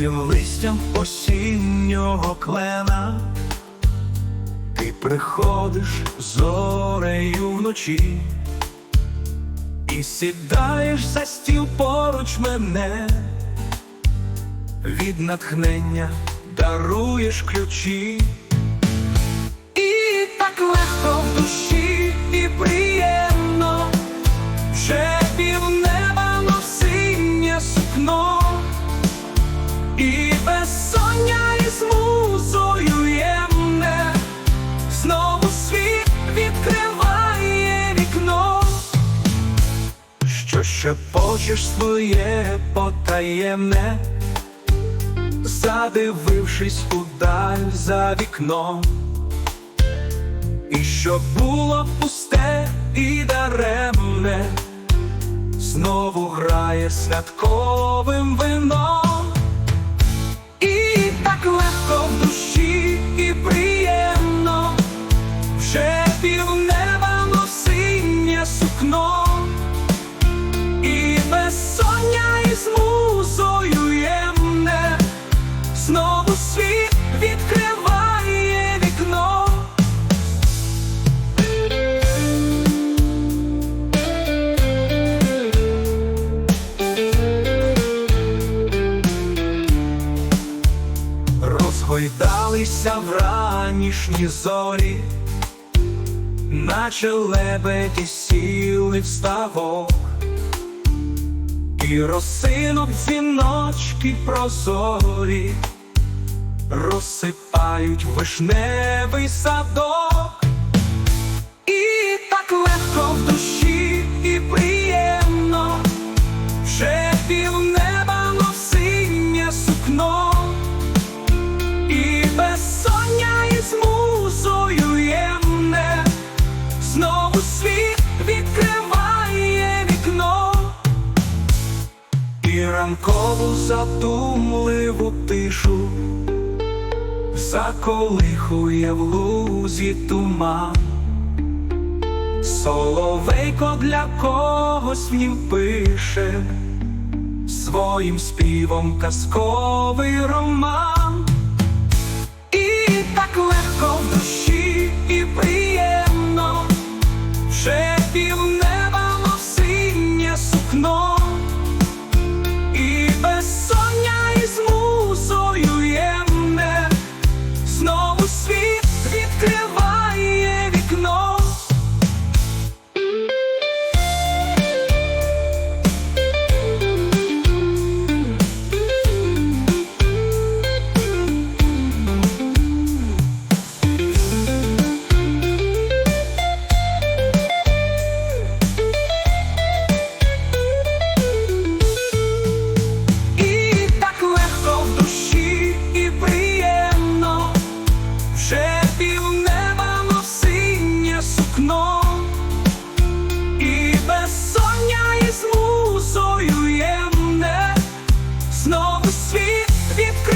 білим листям осіннього клена, ти приходиш зорею вночі і сідаєш за стіл поруч мене, від натхнення даруєш ключі. Що ще почеш своє потаємне, задивившись удаль за вікном. І що було пусте і даремне, знову грає святковим вином, і так легко в душі знову світ відкриває вікно. Розгойдалися ранішні зорі, наче лебеді сіли в ставок, і росинок дзвіночки прозорі, розсипають вишневий садок, і так легко в душі і приємно, вже пів півнеба носиння сукно. І безсоння із музою ємне, знову світ відкриває вікно, і ранкову задумливу тишу заколихує в лузі туман, соловейко для когось він пише, своїм співом казковий роман, і так легко в душі і приємно вже пів. новий світ відкрив.